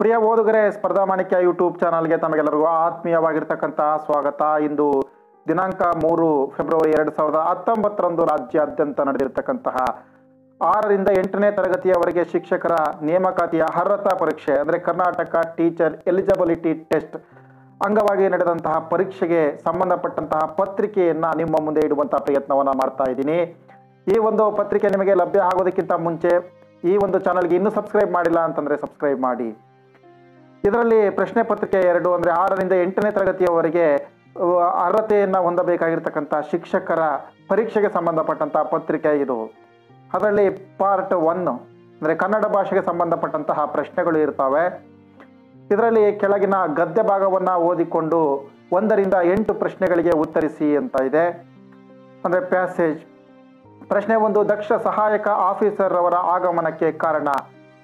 ಪ್ರಿಯ ಓದುಗರೆ, ಸ್ಪರ್ಧಾ ಮಾಣಿಕ್ಯ ಯೂಟ್ಯೂಬ್ ಚಾನಲ್ಗೆ ತಮಗೆಲ್ಲರಿಗೂ ಆತ್ಮೀಯವಾಗಿರ್ತಕ್ಕಂತಹ ಸ್ವಾಗತ. ಇಂದು ದಿನಾಂಕ ಮೂರು ಫೆಬ್ರವರಿ ಎರಡು ಸಾವಿರದ ಹತ್ತೊಂಬತ್ತರಂದು ರಾಜ್ಯಾದ್ಯಂತ ನಡೆದಿರ್ತಕ್ಕಂತಹ ಆರರಿಂದ ಎಂಟನೇ ತರಗತಿಯವರೆಗೆ ಶಿಕ್ಷಕರ ನೇಮಕಾತಿಯ ಅರ್ಹತಾ ಪರೀಕ್ಷೆ, ಅಂದರೆ ಕರ್ನಾಟಕ ಟೀಚರ್ ಎಲಿಜಿಬಿಲಿಟಿ ಟೆಸ್ಟ್ ಅಂಗವಾಗಿ ನಡೆದಂತಹ ಪರೀಕ್ಷೆಗೆ ಸಂಬಂಧಪಟ್ಟಂತಹ ಪತ್ರಿಕೆಯನ್ನು ನಿಮ್ಮ ಮುಂದೆ ಇಡುವಂತಹ ಪ್ರಯತ್ನವನ್ನು ಮಾಡ್ತಾ ಇದ್ದೀನಿ. ಈ ಒಂದು ಪತ್ರಿಕೆ ನಿಮಗೆ ಲಭ್ಯ ಆಗೋದಕ್ಕಿಂತ ಮುಂಚೆ ಈ ಒಂದು ಚಾನಲ್ಗೆ ಇನ್ನೂ ಸಬ್ಸ್ಕ್ರೈಬ್ ಮಾಡಿಲ್ಲ ಅಂತಂದರೆ ಸಬ್ಸ್ಕ್ರೈಬ್ ಮಾಡಿ. ಇದರಲ್ಲಿ ಪ್ರಶ್ನೆ ಪತ್ರಿಕೆ ಎರಡು ಅಂದರೆ ಆರರಿಂದ ಎಂಟನೇ ತರಗತಿಯವರೆಗೆ ಅರ್ಹತೆಯನ್ನು ಹೊಂದಬೇಕಾಗಿರ್ತಕ್ಕಂಥ ಶಿಕ್ಷಕರ ಪರೀಕ್ಷೆಗೆ ಸಂಬಂಧಪಟ್ಟಂತಹ ಪತ್ರಿಕೆ ಇದು. ಅದರಲ್ಲಿ ಪಾರ್ಟ್ ಒನ್ ಅಂದರೆ ಕನ್ನಡ ಭಾಷೆಗೆ ಸಂಬಂಧಪಟ್ಟಂತಹ ಪ್ರಶ್ನೆಗಳು ಇರ್ತವೆ. ಇದರಲ್ಲಿ ಕೆಳಗಿನ ಗದ್ಯ ಭಾಗವನ್ನು ಓದಿಕೊಂಡು ಒಂದರಿಂದ ಎಂಟು ಪ್ರಶ್ನೆಗಳಿಗೆ ಉತ್ತರಿಸಿ ಅಂತ ಇದೆ. ಅಂದರೆ ಪ್ಯಾಸೇಜ್ ಪ್ರಶ್ನೆ ಒಂದು, ದಕ್ಷ ಸಹಾಯಕ ಆಫೀಸರ್ ಅವರ ಆಗಮನಕ್ಕೆ ಕಾರಣ.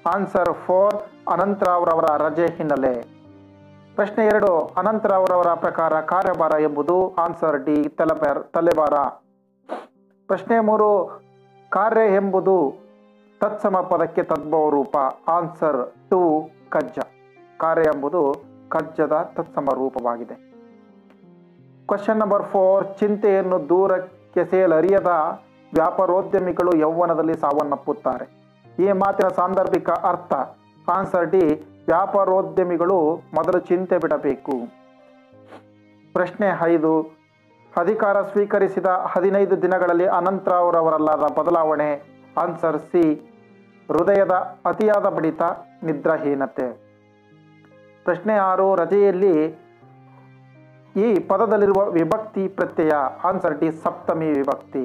ಆನ್ಸರ್ ಫೋರ್ ಅನಂತರಾವ್ರವರ ರಜೆ ಹಿನ್ನೆಲೆ. ಪ್ರಶ್ನೆ ಎರಡು ಅನಂತರಾವ್ರವರ ಪ್ರಕಾರ ಕಾರ್ಯಭಾರ ಎಂಬುದು ಆನ್ಸರ್ ಡಿ ತಲೆಬಾರ ತಲೆಬಾರ. ಪ್ರಶ್ನೆ ಮೂರು, ಕಾರ್ಯ ಎಂಬುದು ತತ್ಸಮ ಪದಕ್ಕೆ ತದ್ಭವ ರೂಪ. ಆನ್ಸರ್ ಟು ಕಜ್ಜ. ಕಾರ್ಯ ಎಂಬುದು ಕಜ್ಜದ ತತ್ಸಮ ರೂಪವಾಗಿದೆ. ಕ್ವಶನ್ ನಂಬರ್ ಫೋರ್ ಚಿಂತೆಯನ್ನು ದೂರಕ್ಕೆಸೆಯಲರಿಯದ ವ್ಯಾಪಾರೋದ್ಯಮಿಗಳು ಯೌವನದಲ್ಲಿ ಸಾವನ್ನಪ್ಪುತ್ತಾರೆ. ಈ ಮಾತಿನ ಸಾಂದರ್ಭಿಕ ಅರ್ಥ. ಆನ್ಸರ್ ಡಿ ವ್ಯಾಪಾರೋದ್ಯಮಿಗಳು ಮೊದಲು ಚಿಂತೆ ಬಿಡಬೇಕು. ಪ್ರಶ್ನೆ ಐದು, ಅಧಿಕಾರ ಸ್ವೀಕರಿಸಿದ ಹದಿನೈದು ದಿನಗಳಲ್ಲಿ ಅನಂತರಾವ್ರವರಲ್ಲಾದ ಬದಲಾವಣೆ. ಆನ್ಸರ್ ಸಿ ಹೃದಯದ ಅತಿಯಾದ ಬಡಿತ, ನಿದ್ರಾಹೀನತೆ. ಪ್ರಶ್ನೆ ಆರು, ರಜೆಯಲ್ಲಿ ಈ ಪದದಲ್ಲಿರುವ ವಿಭಕ್ತಿ ಪ್ರತ್ಯಯ. ಆನ್ಸರ್ ಡಿ ಸಪ್ತಮಿ ವಿಭಕ್ತಿ.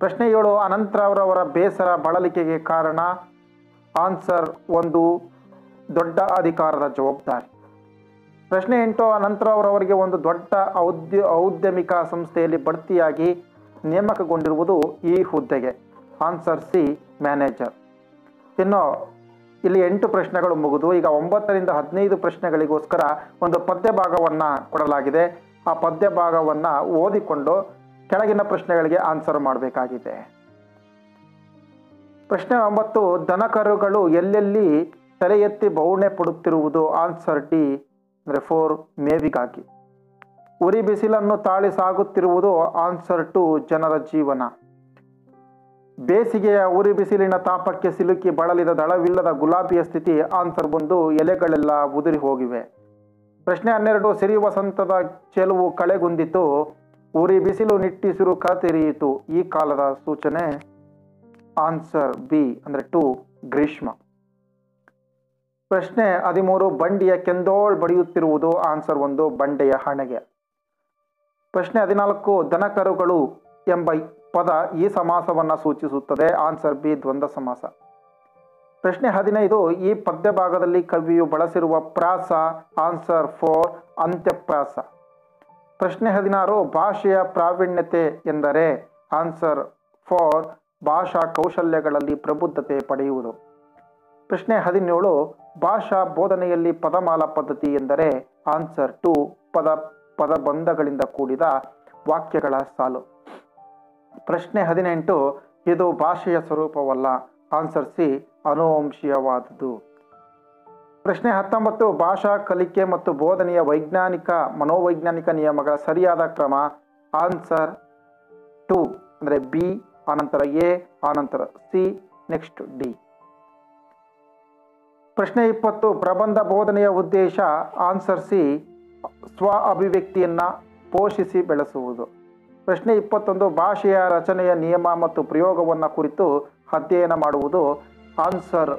ಪ್ರಶ್ನೆ ಏಳು ಅನಂತರವರವರ ಬೇಸರ ಬಳಲಿಕೆಗೆ ಕಾರಣ ಆನ್ಸರ್ ಒಂದು, ದೊಡ್ಡ ಅಧಿಕಾರದ ಜವಾಬ್ದಾರಿ. ಪ್ರಶ್ನೆ ಎಂಟು ಅನಂತರವರವರಿಗೆ ಒಂದು ದೊಡ್ಡ ಔದ್ಯ, ಔದ್ಯಮಿಕ ಸಂಸ್ಥೆಯಲ್ಲಿ ಬಡ್ತಿಯಾಗಿ ನೇಮಕಗೊಂಡಿರುವುದು ಈ ಹುದ್ದೆಗೆ. Answer C, manager. ಇನ್ನು ಇಲ್ಲಿ ಎಂಟು ಪ್ರಶ್ನೆಗಳು ಮುಗಿದು, ಈಗ ಒಂಬತ್ತರಿಂದ ಹದಿನೈದು ಪ್ರಶ್ನೆಗಳಿಗೋಸ್ಕರ ಒಂದು ಪದ್ಯ ಭಾಗವನ್ನು ಕೊಡಲಾಗಿದೆ. ಆ ಪದ್ಯ ಭಾಗವನ್ನು ಓದಿಕೊಂಡು ಕೆಳಗಿನ ಪ್ರಶ್ನೆಗಳಿಗೆ ಆನ್ಸರ್ ಮಾಡಬೇಕಾಗಿದೆ. ಪ್ರಶ್ನೆ ಒಂಬತ್ತು, ದನಕರುಗಳು ಎಲ್ಲೆಲ್ಲಿ ತಲೆ ಎತ್ತಿ ಬೌಣೆ ಪಡುತ್ತಿರುವುದು? ಆನ್ಸರ್ ಡಿ ಅಂದರೆ ಫೋರ್ ಮೇವಿಗಾಗಿ. ಉರಿ ಬಿಸಿಲನ್ನು ತಾಳಿ ಸಾಗುತ್ತಿರುವುದು? ಆನ್ಸರ್ ಟು ಜನರ ಜೀವನ. ಬೇಸಿಗೆಯ ಉರಿ ಬಿಸಿಲಿನ ತಾಪಕ್ಕೆ ಸಿಲುಕಿ ಬಳಲಿದ ದಳವಿಲ್ಲದ ಗುಲಾಬಿಯ ಸ್ಥಿತಿ ಆನ್ಸರ್ ಬಂದು ಎಲೆಗಳೆಲ್ಲ ಉದುರಿ ಹೋಗಿವೆ. ಪ್ರಶ್ನೆ ಹನ್ನೆರಡು ಸಿರಿ ವಸಂತದ ಚೆಲುವು ಕಳೆಗುಂದಿತು. ಉರಿ ಬಿಸಿಲು ನಿಟ್ಟಿಸಿರು ಕತೆರಿಯಿತು ಈ ಕಾಲದ ಸೂಚನೆ ಆನ್ಸರ್ ಬಿ, ಅಂದರೆ ಟು, ಗ್ರೀಷ್ಮ. ಪ್ರಶ್ನೆ ಹದಿಮೂರು, ಬಂಡಿಯ ಕೆಂದೋಳ್ ಬಡಿಯುತ್ತಿರುವುದು ಆನ್ಸರ್ ಒಂದು, ಬಂಡೆಯ ಹಣೆಗೆ. ಪ್ರಶ್ನೆ ಹದಿನಾಲ್ಕು, ದನಕರುಗಳು ಎಂಬ ಪದ ಈ ಸಮಾಸವನ್ನು ಸೂಚಿಸುತ್ತದೆ. ಆನ್ಸರ್ ಬಿ, ದ್ವಂದ್ವ ಸಮಾಸ. ಪ್ರಶ್ನೆ ಹದಿನೈದು, ಈ ಪದ್ಯ ಭಾಗದಲ್ಲಿ ಕವಿಯು ಬಳಸಿರುವ ಪ್ರಾಸ, ಆನ್ಸರ್ ಫೋರ್, ಅಂತ್ಯಪ್ರಾಸ. ಪ್ರಶ್ನೆ ಹದಿನಾರು, ಭಾಷೆಯ ಪ್ರಾವೀಣ್ಯತೆ ಎಂದರೆ ಆನ್ಸರ್ ಫಾರ್, ಭಾಷಾ ಕೌಶಲ್ಯಗಳಲ್ಲಿ ಪ್ರಬುದ್ಧತೆ ಪಡೆಯುವುದು. ಪ್ರಶ್ನೆ ಹದಿನೇಳು, ಭಾಷಾ ಬೋಧನೆಯಲ್ಲಿ ಪದಮಾಲ ಪದ್ಧತಿ ಎಂದರೆ ಆನ್ಸರ್ ಟು, ಪದ, ಪದಬಂಧಗಳಿಂದ ಕೂಡಿದ ವಾಕ್ಯಗಳ ಸಾಲು. ಪ್ರಶ್ನೆ ಹದಿನೆಂಟು, ಇದು ಭಾಷೆಯ ಸ್ವರೂಪವಲ್ಲ, ಆನ್ಸರ್ ಸಿ ಅನುವಂಶೀಯವಾದುದು ಪ್ರಶ್ನೆ ಹತ್ತೊಂಬತ್ತು, ಭಾಷಾ ಕಲಿಕೆ ಮತ್ತು ಬೋಧನೆಯ ವೈಜ್ಞಾನಿಕ, ಮನೋವೈಜ್ಞಾನಿಕ ನಿಯಮಗಳ ಸರಿಯಾದ ಕ್ರಮ. ಆನ್ಸರ್ ಟು, ಅಂದರೆ ಬಿ, ಆನಂತರ ಎ, ಆನಂತರ ಸಿ, ನೆಕ್ಸ್ಟ್ ಡಿ. ಪ್ರಶ್ನೆ ಇಪ್ಪತ್ತು, ಪ್ರಬಂಧ ಬೋಧನೆಯ ಉದ್ದೇಶ, ಆನ್ಸರ್ ಸಿ, ಸ್ವ ಅಭಿವ್ಯಕ್ತಿಯನ್ನು ಪೋಷಿಸಿ ಬೆಳೆಸುವುದು. ಪ್ರಶ್ನೆ ಇಪ್ಪತ್ತೊಂದು, ಭಾಷೆಯ ರಚನೆಯ ನಿಯಮ ಮತ್ತು ಪ್ರಯೋಗವನ್ನು ಕುರಿತು ಅಧ್ಯಯನ ಮಾಡುವುದು. ಆನ್ಸರ್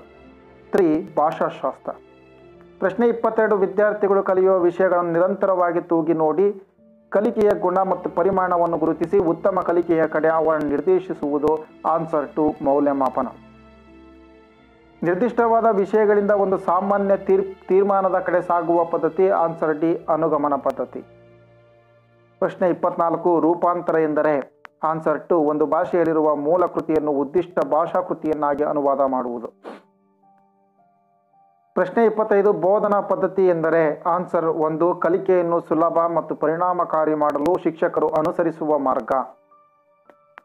ತ್ರೀ, ಭಾಷಾಶಾಸ್ತ್ರ. ಪ್ರಶ್ನೆ ಇಪ್ಪತ್ತೆರಡು ವಿದ್ಯಾರ್ಥಿಗಳು ಕಲಿಯುವ ವಿಷಯಗಳನ್ನು ನಿರಂತರವಾಗಿ ತೂಗಿ ನೋಡಿ, ಕಲಿಕೆಯ ಗುಣ ಮತ್ತು ಪರಿಮಾಣವನ್ನು ಗುರುತಿಸಿ ಉತ್ತಮ ಕಲಿಕೆಯ ಕಡೆ ಅವರನ್ನು ನಿರ್ದೇಶಿಸುವುದು ಆನ್ಸರ್ ಟು ಮೌಲ್ಯಮಾಪನ. ನಿರ್ದಿಷ್ಟವಾದ ವಿಷಯಗಳಿಂದ ಒಂದು ಸಾಮಾನ್ಯ ತೀರ್, ತೀರ್ಮಾನದ ಕಡೆ ಸಾಗುವ ಪದ್ಧತಿ ಆನ್ಸರ್ ಡಿ ಅನುಗಮನ ಪದ್ಧತಿ. ಪ್ರಶ್ನೆ ಇಪ್ಪತ್ನಾಲ್ಕು, ರೂಪಾಂತರ ಎಂದರೆ ಆನ್ಸರ್ ಟು ಒಂದು ಭಾಷೆಯಲ್ಲಿರುವ ಮೂಲ ಕೃತಿಯನ್ನು ಉದ್ದಿಷ್ಟ ಭಾಷಾ ಕೃತಿಯನ್ನಾಗಿ ಅನುವಾದ ಮಾಡುವುದು. ಪ್ರಶ್ನೆ ಇಪ್ಪತ್ತೈದು, ಬೋಧನಾ ಪದ್ಧತಿ ಎಂದರೆ ಆನ್ಸರ್ ಒಂದು, ಕಲಿಕೆಯನ್ನು ಸುಲಭ ಮತ್ತು ಪರಿಣಾಮಕಾರಿ ಮಾಡಲು ಶಿಕ್ಷಕರು ಅನುಸರಿಸುವ ಮಾರ್ಗ.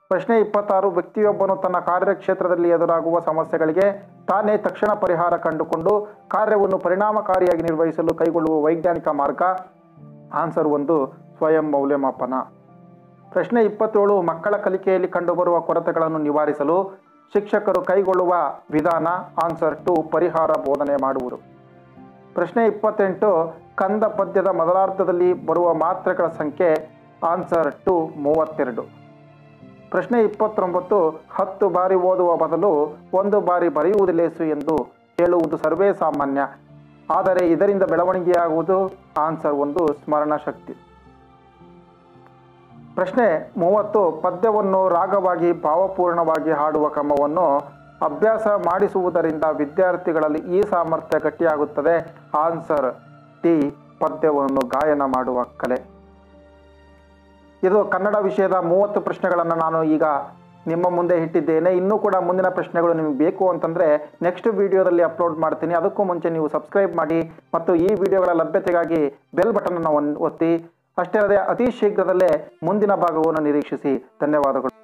ಪ್ರಶ್ನೆ ಇಪ್ಪತ್ತಾರು, ವ್ಯಕ್ತಿಯೊಬ್ಬನು ತನ್ನ ಕಾರ್ಯಕ್ಷೇತ್ರದಲ್ಲಿ ಎದುರಾಗುವ ಸಮಸ್ಯೆಗಳಿಗೆ ತಾನೇ ತಕ್ಷಣ ಪರಿಹಾರ ಕಂಡುಕೊಂಡು ಕಾರ್ಯವನ್ನು ಪರಿಣಾಮಕಾರಿಯಾಗಿ ನಿರ್ವಹಿಸಲು ಕೈಗೊಳ್ಳುವ ವೈಜ್ಞಾನಿಕ ಮಾರ್ಗ. ಆನ್ಸರ್ ಒಂದು, ಸ್ವಯಂ ಮೌಲ್ಯಮಾಪನ. ಪ್ರಶ್ನೆ ಇಪ್ಪತ್ತೇಳು, ಮಕ್ಕಳ ಕಲಿಕೆಯಲ್ಲಿ ಕಂಡುಬರುವ ಕೊರತೆಗಳನ್ನು ನಿವಾರಿಸಲು ಶಿಕ್ಷಕರು ಕೈಗೊಳ್ಳುವ ವಿಧಾನ ಆನ್ಸರ್ ಟು ಪರಿಹಾರ ಬೋಧನೆ ಮಾಡುವುದು. ಪ್ರಶ್ನೆ ಇಪ್ಪತ್ತೆಂಟು, ಕಂದ ಪದ್ಯದ ಮೊದಲಾರ್ಧದಲ್ಲಿ ಬರುವ ಮಾತ್ರೆಗಳ ಸಂಖ್ಯೆ ಆನ್ಸರ್ ಟು ಮೂವತ್ತೆರಡು. ಪ್ರಶ್ನೆ ಇಪ್ಪತ್ತೊಂಬತ್ತು, ಹತ್ತು ಬಾರಿ ಓದುವ ಬದಲು ಒಂದು ಬಾರಿ ಬರೆಯುವುದಿಲ್ಲೇಸು ಲೇಸು ಎಂದು ಹೇಳುವುದು ಸರ್ವೇ ಸಾಮಾನ್ಯ. ಆದರೆ ಇದರಿಂದ ಬೆಳವಣಿಗೆಯಾಗುವುದು ಆನ್ಸರ್ ಒಂದು ಸ್ಮರಣ ಶಕ್ತಿ. ಪ್ರಶ್ನೆ ಮೂವತ್ತು, ಪದ್ಯವನ್ನು ರಾಗವಾಗಿ, ಭಾವಪೂರ್ಣವಾಗಿ ಹಾಡುವ ಕ್ರಮವನ್ನು ಅಭ್ಯಾಸ ಮಾಡಿಸುವುದರಿಂದ ವಿದ್ಯಾರ್ಥಿಗಳಲ್ಲಿ ಈ ಸಾಮರ್ಥ್ಯ ಗಟ್ಟಿಯಾಗುತ್ತದೆ. ಆನ್ಸರ್, ಟಿ, ಪದ್ಯವನ್ನು ಗಾಯನ ಮಾಡುವ ಕಲೆ. ಇದು ಕನ್ನಡ ವಿಷಯದ ಮೂವತ್ತು ಪ್ರಶ್ನೆಗಳನ್ನು ನಾನು ಈಗ ನಿಮ್ಮ ಮುಂದೆ ಇಟ್ಟಿದ್ದೇನೆ. ಇನ್ನೂ ಕೂಡ ಮುಂದಿನ ಪ್ರಶ್ನೆಗಳು ನಿಮಗೆ ಬೇಕು ಅಂತಂದರೆ ನೆಕ್ಸ್ಟ್ ವಿಡಿಯೋದಲ್ಲಿ ಅಪ್ಲೋಡ್ ಮಾಡ್ತೀನಿ. ಅದಕ್ಕೂ ಮುಂಚೆ ನೀವು ಸಬ್ಸ್ಕ್ರೈಬ್ ಮಾಡಿ ಮತ್ತು ಈ ವಿಡಿಯೋಗಳ ಲಭ್ಯತೆಗಾಗಿ ಬೆಲ್ ಬಟನನ್ನು ಒತ್ತಿ. ಅಷ್ಟೇ ಅಲ್ಲದೆ ಅತಿ ಶೀಘ್ರದಲ್ಲೇ ಮುಂದಿನ ಭಾಗವನ್ನು ನಿರೀಕ್ಷಿಸಿ. ಧನ್ಯವಾದಗಳು.